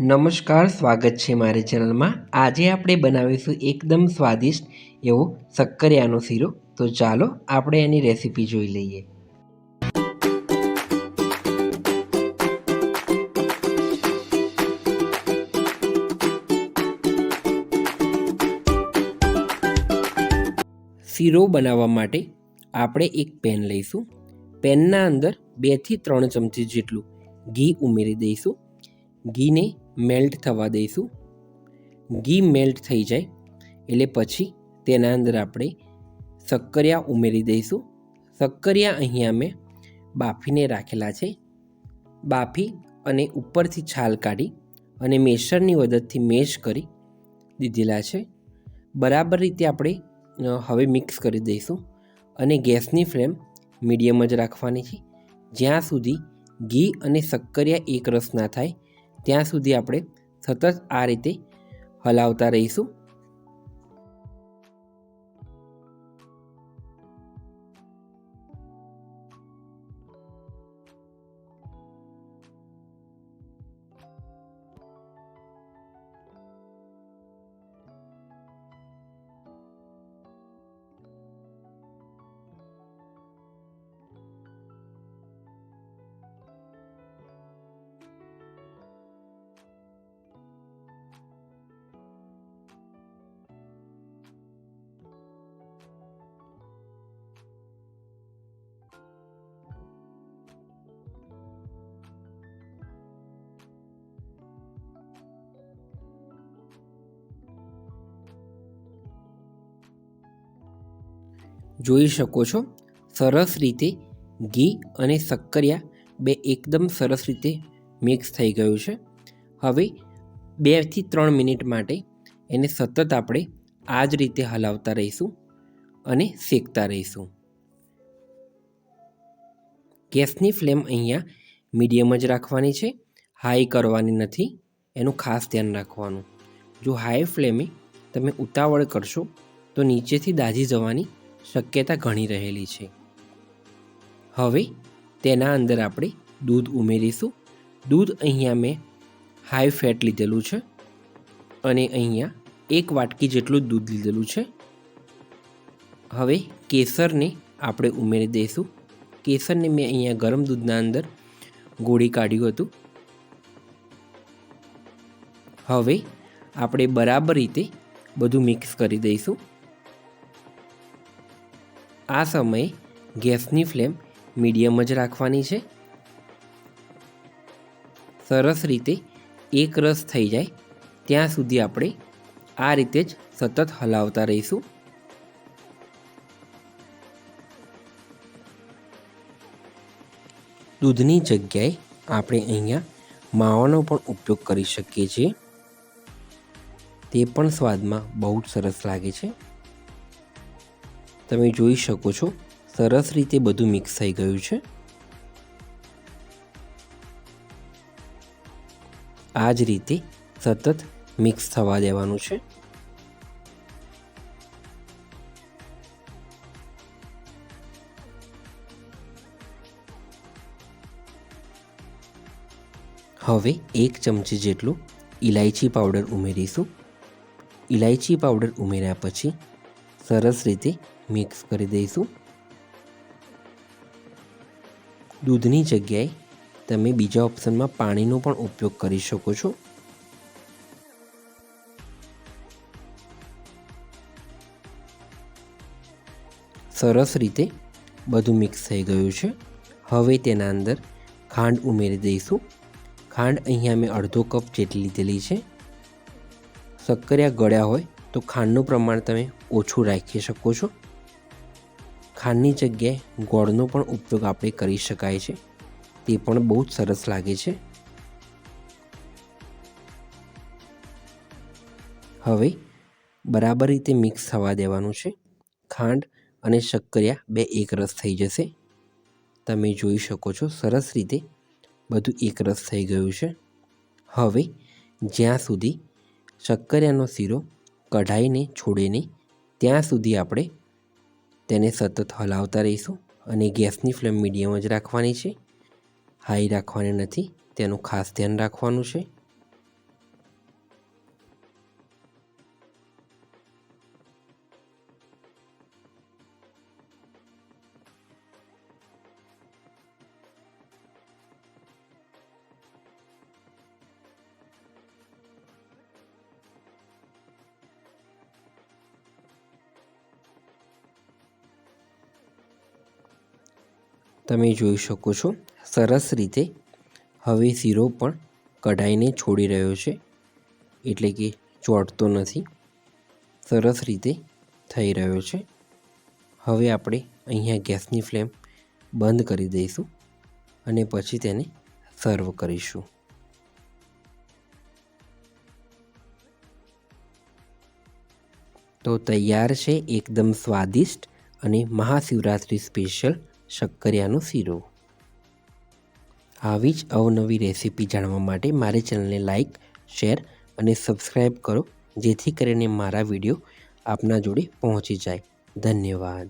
નમસ્કાર, સ્વાગત છે મારી ચેનલમાં. આજે આપણે બનાવીશું એકદમ સ્વાદિષ્ટ એવો શક્કરિયાનો શીરો. તો ચાલો આપણે એની રેસીપી જોઈ લઈએ. શીરો બનાવવા માટે આપણે એક પેન લઈશું. પેનના અંદર બેથી ત્રણ ચમચી જેટલું ઘી ઉમેરી દઈશું. ઘીને મેલ્ટ થવા દઈશું. ઘી મેલ્ટ થઈ જાય એટલે પછી તેના અંદર આપણે શક્કરિયા ઉમેરી દઈશું. શક્કરિયા અહીંયા મેં બાફીને રાખેલા છે. બાફી અને ઉપરથી છાલ કાઢી અને મેસરની મદદથી મેશ કરી દીધેલા છે. બરાબર રીતે આપણે હવે મિક્સ કરી દઈશું અને ગેસની ફ્લેમ મીડિયમ જ રાખવાની છે. જ્યાં સુધી ઘી અને શક્કરિયા એકરસ ના થાય ત્યાં સુધી આપણે સતત આ રીતે હલાવતા રહીશું. જોઈ શકો છો. સરસ રીતે ઘી અને શક્કરિયા બે એકદમ સરસ રીતે મિક્સ થઈ ગયું છે. હવે બેથી ત્રણ મિનિટ માટે એને સતત આપણે આ જ રીતે હલાવતા રહીશું અને શેકતા રહીશું. ગેસની ફ્લેમ અહીંયા મીડિયમ જ રાખવાની છે. હાઈ કરવાની નથી. એનું ખાસ ધ્યાન રાખવાનું. જો હાઈ ફ્લેમે તમે ઉતાવળ કરશો તો નીચેથી દાઝી જવાની શક્યતા ઘણી રહેલી છે. હવે તેના અંદર આપણે દૂધ ઉમેરીશું. દૂધ અહીંયા મેં હાઈ ફેટ લીધેલું છે અને અહીંયા એક વાટકી જેટલું દૂધ લીધેલું છે. હવે કેસરને આપણે ઉમેરી દઈશું. કેસરને મેં અહીંયા ગરમ દૂધના અંદર ગોળી કાઢ્યું હતું. હવે આપણે બરાબર રીતે બધું મિક્સ કરી દઈશું. આ સમયે ગેસની ફ્લેમ મીડિયમ જ રાખવાની છે. સરસ રીતે એક રસ થઈ જાય ત્યાં સુધી આપણે આ રીતે જ સતત હલાવતા રહીશું. દૂધની જગ્યાએ આપણે અહીંયા માવાનો પણ ઉપયોગ કરી શકીએ છીએ. તે પણ સ્વાદમાં બહુ જ સરસ લાગે છે. તમે જોઈ શકો છો, સરસ રીતે બધું મિક્સ થઈ ગયું છે. આ જ રીતે સતત મિક્સ થવા દેવાનું છે. હવે એક ચમચી જેટલું ઇલાયચી પાવડર ઉમેરીશું. ઇલાયચી પાવડર ઉમેર્યા પછી સરસ રીતે મિક્સ કરી દઈશું. દૂધની જગ્યાએ તમે બીજા ઓપ્શનમાં પાણીનો પણ ઉપયોગ કરી શકો છો. સરસ રીતે બધું મિક્સ થઈ ગયું છે. હવે તેના અંદર ખાંડ ઉમેરી દઈશું. ખાંડ અહીંયા મેં અડધો કપ જેટલી લીધેલી છે. શક્કરિયા ગળ્યા હોય તો ખાંડનું પ્રમાણ તમે ઓછું રાખી શકો છો. ખાંડની જગ્યાએ ગોળનો પણ ઉપયોગ આપણે કરી શકાય છે. તે પણ બહુ જ સરસ લાગે છે. હવે બરાબર રીતે મિક્સ થવા દેવાનું છે. ખાંડ અને શક્કરિયા બે એકરસ થઈ જશે. તમે જોઈ શકો છો સરસ રીતે બધું એકરસ થઈ ગયું છે. હવે જ્યાં સુધી શક્કરિયાનો શીરો કઢાઈને છોડે નહીં, ત્યાં સુધી આપણે તેને સતત હલાવતા રહીશું અને ગેસની ફ્લેમ મીડિયમ જ રાખવાની છે. હાઈ રાખવાની નથી, તેનું ખાસ ધ્યાન રાખવાનું છે. તમે જોઈ શકો છો, સરસ રીતે હવે શીરો પણ કઢાઈને છોડી રહ્યો છે. એટલે કે ચોંટતો નથી. સરસ રીતે થઈ રહ્યો છે. હવે આપણે અહીંયા ગેસની ફ્લેમ બંધ કરી દઈશું અને પછી તેને સર્વ કરીશું. તો તૈયાર છે એકદમ સ્વાદિષ્ટ અને મહાશિવરાત્રિ સ્પેશિયલ શક્કરિયાનો શીરો. આવી જ અવનવી રેસીપી જાણવા માટે મારી ચેનલને લાઇક શેર અને સબસ્ક્રાઈબ કરો, જેથી કરીને મારા વીડિયો આપના જોડે પહોંચી જાય. ધન્યવાદ.